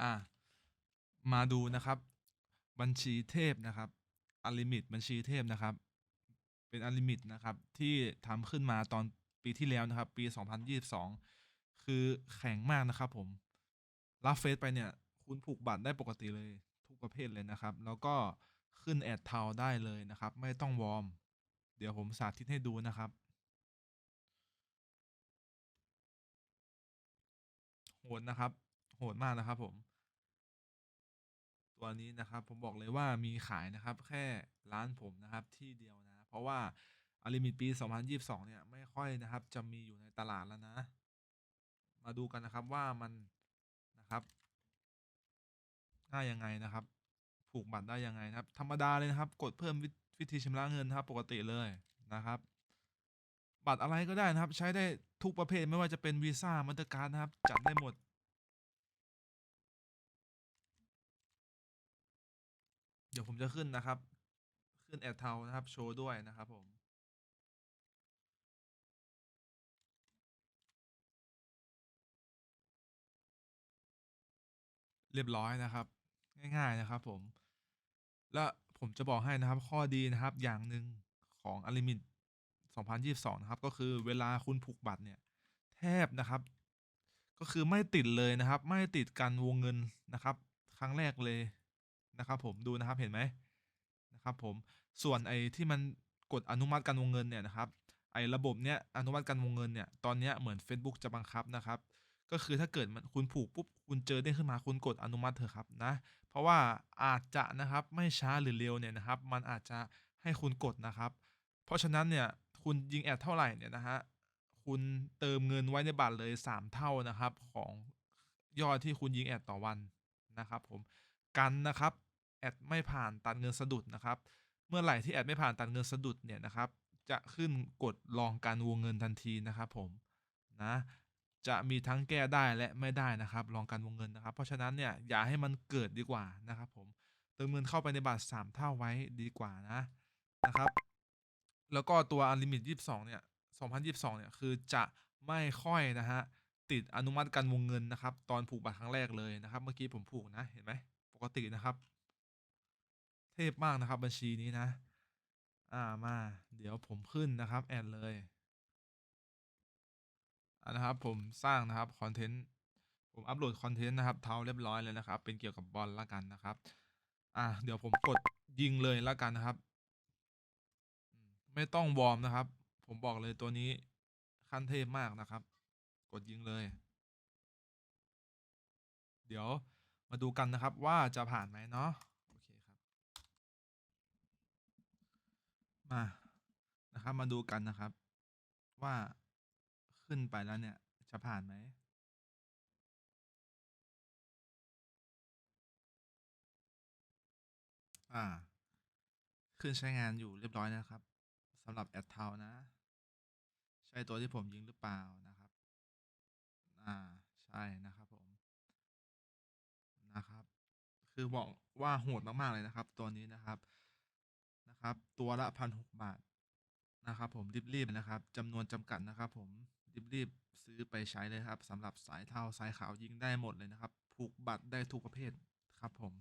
อ่ามาดูนะครับ บัญชีเทพนะครับอลิมิตบัญชีเทพนะครับ เป็นอลิมิตนะครับ ที่ทำขึ้นมาตอนปีที่แล้วนะครับ ปี 2022 คือแข็งมากนะครับ ผม รับเฟซไปเนี่ย คุณผูกบัตรได้ปกติเลยทุกประเภทเลยนะครับ แล้วก็ขึ้นแอดเทาได้เลยนะครับ ไม่ต้องวอร์ม เดี๋ยวผมสาธิตให้ดูนะครับโหดนะครับ หดมากนะครับ ผม ตัวนี้นะครับ ผมบอกเลยว่ามีขายนะครับ แค่ร้านผมนะครับที่เดียวนะ เพราะว่าอลิมิตปี 2022 เนี่ย ไม่ค่อยนะครับ จะมีอยู่ในตลาดแล้วนะ มาดูกันนะครับว่ามันนะครับง่ายยังไงนะครับ ผูกบัตรได้ยังไงนะครับ ธรรมดาเลยนะครับ กดเพิ่มวิวธีชำระเงินนะครับ ปกติเลยนะครับ บัตรอะไรก็ได้นะครับ ใช้ได้ทุกประเภทไม่ว่าจะเป็นวีซ่ามาสเตอร์การ์ดนะครับ จัดได้หมด เดี๋ยวผมจะขึ้นนะครับ ขึ้นแอดเทานะครับ โชว์ด้วยนะครับผมเรียบร้อยนะครับ ง่าย ๆนะครับ ผม และผมจะบอกให้นะครับ ข้อดีนะครับอย่างหนึ่งของอลิมิต2022 นะครับ ก็คือเวลาคุณผูกบัตรเนี่ย แทบนะครับ ก็คือไม่ติดเลยนะครับ ไม่ติดกันวงเงินนะครับ ครั้งแรกเลย นะครับผมดูนะครับเห็นไหมนะครับผมส่วนไอ้ที่มันกดอนุมัติการวงเงินเนี่ยนะครับไอ้ระบบเนี้ยอนุมัติการวงเงินเนี่ยตอนเนี้ยเหมือน Facebook จะบังคับนะครับ ก็คือถ้าเกิดมันคุณผูกปุ๊บคุณเจอเด้งขึ้นมาคุณกดอนุมัติเถอะครับนะเพราะว่าอาจจะนะครับไม่ช้าหรือเร็วเนี่ยนะครับ มันอาจจะให้คุณกดนะครับ เพราะฉะนั้นเนี่ยคุณยิงแอดเท่าไหร่เนี่ยนะฮะคุณเติมเงินไว้ในบัตรเลย 3 เท่านะครับของยอดที่คุณยิงแอดต่อวันนะครับผม กันนะครับแอดไม่ผ่านตัดเงินสะดุดนะครับ เมื่อไหร่ที่แอดไม่ผ่านตัดเงินสะดุดเนี่ยนะครับ จะขึ้นกดลองการวงเงินทันทีนะครับ ผมนะจะมีทั้งแก้ได้และไม่ได้นะครับลองการวงเงินนะครับ เพราะฉะนั้นเนี่ยอย่าให้มันเกิดดีกว่านะครับ ผมเติมเงินเข้าไปในบัตร3เท่าไว้ดีกว่านะนะครับ แล้วก็ตัวอลิมิต22เนี่ย2022เนี่ยคือจะไม่ค่อยนะฮะติดอนุมัติการวงเงินนะครับ ตอนผูกบัตรครั้งแรกเลยนะครับ เมื่อกี้ผมผูกนะเห็นไหม กตินะครับ เทพมากนะครับ บัญชีนี้นะ อ่ามา เดี๋ยวผมขึ้นนะครับแอดเลยอ่านะครับ ผมสร้างนะครับคอนเทนต์ผมอัปโหลดคอนเทนต์นะครับเท้าเรียบร้อยเลยนะครับ เป็นเกี่ยวกับบอลละกันนะครับ อ่าเดี๋ยวผมกดยิงเลยละกันนะครับ ไม่ต้องวอร์มนะครับ ผมบอกเลยตัวนี้ขั้นเทพมากนะครับ กดยิงเลย เดี๋ยว มาดูกันนะครับว่าจะผ่านไหมเนาะโอเคครับ มานะครับมาดูกันนะครับ ว่าขึ้นไปแล้วเนี่ย จะผ่านไหมอ่า ขึ้นใช้งานอยู่เรียบร้อยนะครับสำหรับแอดเทานะ ใช่ตัวที่ผมยิงหรือเปล่านะครับ อ่า ใช่นะครับผม คือบอกว่าโหดมากๆเลยนะครับ ตัวนี้นะครับนะครับ ตัวละพันหกบาทนะครับ ผมรีบๆนะครับจำนวนจำกัดนะครับ ผมรีบๆซื้อไปใช้เลยครับสำหรับสายเทาสายขาวยิงได้หมดเลยนะครับ ผูกบัตรได้ทุกประเภทครับผม